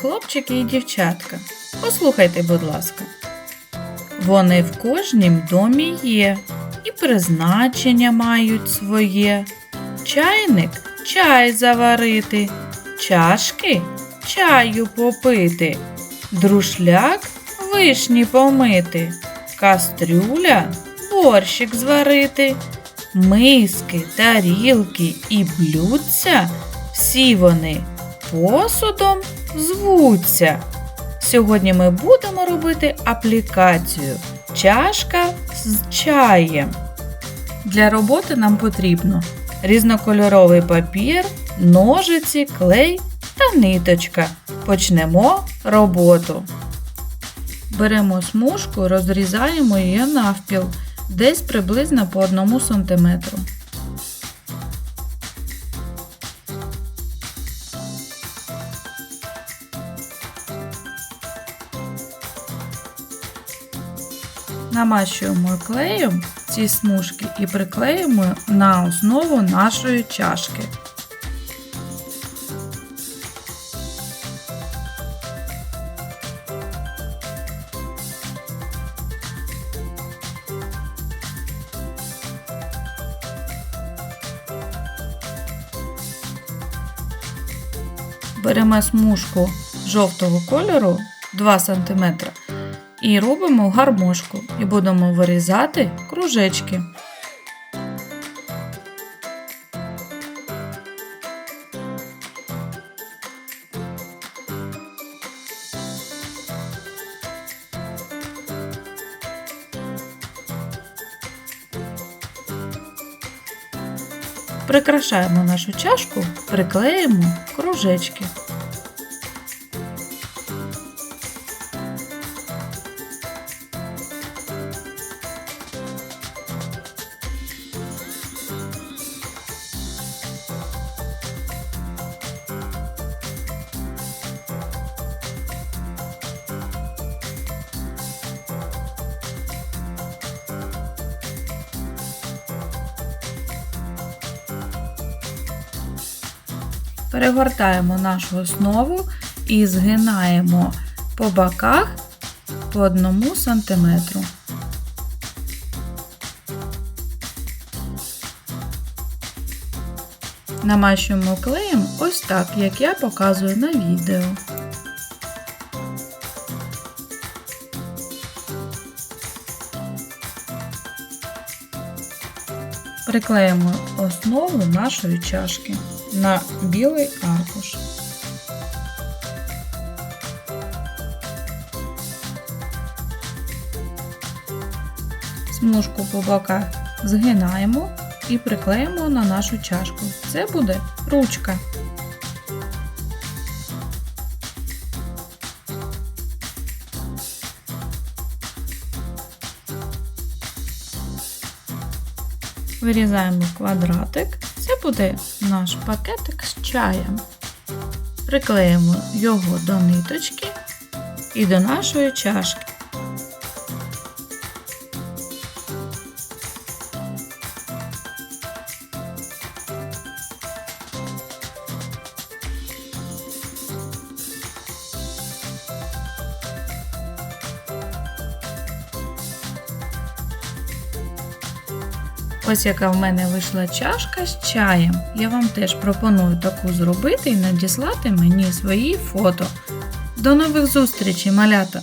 хлопчики і дівчатка. Послухайте, будь ласка. Вони в кожнім домі є, і призначення мають своє. Чайник чай заварити, чашки чаю попити, друшляк вишні помити, кастрюля борщик зварити, миски, тарілки і блюдця, всі вони посудом звуться. Сьогодні ми будемо робити аплікацію чашка з чаєм. Для роботи нам потрібно різнокольоровий папір, ножиці, клей та ниточка. Почнемо роботу. Беремо смужку, розрізаємо її навпіл, десь приблизно по 1 см. Намащуємо клеєм ці смужки і приклеїмо на основу нашої чашки. Беремо смужку жовтого кольору 2 см і робимо гармошку і будемо вирізати кружечки. Прикрашаємо нашу чашку, приклеїмо кружечки. Перегортаємо нашу основу і згинаємо по боках по 1 см. Намащуємо клеєм ось так, як я показую на відео. Приклеїмо основу нашої чашки на білий аркуш. Смужку по боках згинаємо і приклеїмо на нашу чашку. Це буде ручка. Вирізаємо квадратик. Це буде наш пакетик з чаєм. Приклеїмо його до ниточки і до нашої чашки. Ось яка в мене вийшла чашка з чаєм. Я вам теж пропоную таку зробити і надіслати мені свої фото. До нових зустрічей, малята!